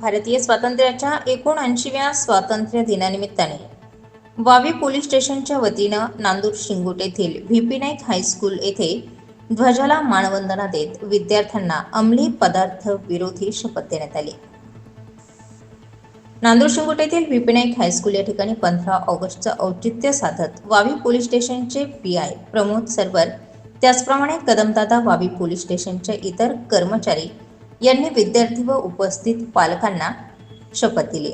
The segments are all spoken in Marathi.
भारतीय स्वातंत्र्याच्या एकोणऐंशीव्या स्वातंत्र्य दिनानिमित्ताने वावी पोलीस स्टेशनच्या वतीनं नांदूर शिंगोट येथील व्हीपी नाईक हायस्कूल येथे ध्वजाला मानवंदना देत विद्यार्थ्यांना अंमली पदार्थ विरोधी शपथ देण्यात आली. नांदूर शिंगोट येथील व्हीपी नाईक हायस्कूल या ठिकाणी पंधरा ऑगस्टचं औचित्य साधत वावी पोलीस स्टेशनचे पी आय प्रमोद सरवर त्याचप्रमाणे कदमदादा वावी पोलीस स्टेशनचे इतर कर्मचारी यांनी विद्यार्थी व उपस्थित पालकांना शपथ दिली.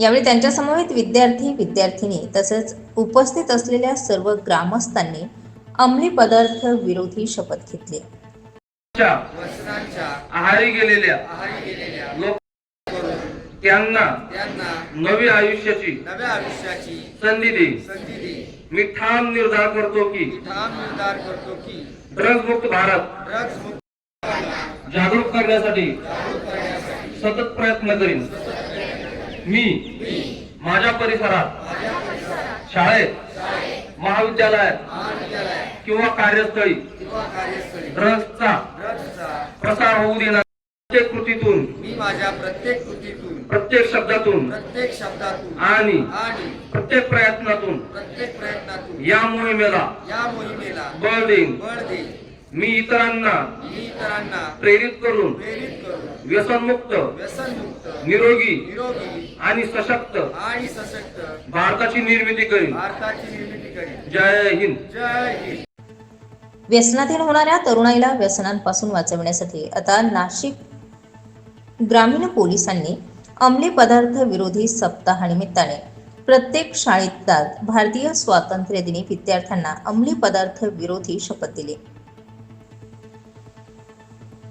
यावेळी त्यांच्या समवेत विद्यार्थी विद्यार्थिनी तसेच उपस्थित असलेल्या सर्व ग्रामस्थांनी अंमली पदार्थ विरोधी शपथ घेतली. आहारी गेलेल्या आहारी गेलेल्या लोक त्यांना त्यांना नवी आयुष्याची नव्या आयुष्याची संधी दे. संधी दे. मी ठाम निर्धार करतो की ठाम निर्धार करतो की ड्रग्ज मुक्त भारत ड्रग्ज मुक्त जागरूक करण्यासाठी सतत प्रयत्न करीन. मी माझ्या परिसरात शाळेत महाविद्यालयात किंवा कार्यस्थळी ड्रग्जचा प्रसार होऊ देणार प्रत्येक कृतीतून मी माझ्या प्रत्येक कृतीतून प्रत्येक शब्दातून प्रत्येक शब्दातून आणि प्रत्येक प्रयत्नातून प्रत्येक प्रयत्नातून या मोहिमेला या मोहिमेला बळ देईन. बळ देईल मी इतरांना मी इतरांना प्रेरित करून प्रेरित करून व्यसनमुक्त व्यसनमुक्त निरोगी निरोगी आणि सशक्त आणि सशक्त भारताची निर्मिती करीन. भारताची निर्मिती करेल जय हिंद. जय हिंद. व्यसनाधीन होणाऱ्या तरुणाईला व्यसनांपासून वाचवण्यासाठी आता नाशिक ग्रामीण पोलिसांनी अंमली पदार्थ विरोधी सप्ताहानिमित्ताने प्रत्येक शाळेत भारतीय स्वातंत्र्य दिनी विद्यार्थ्यांना अंमली पदार्थ विरोधी शपथ दिली.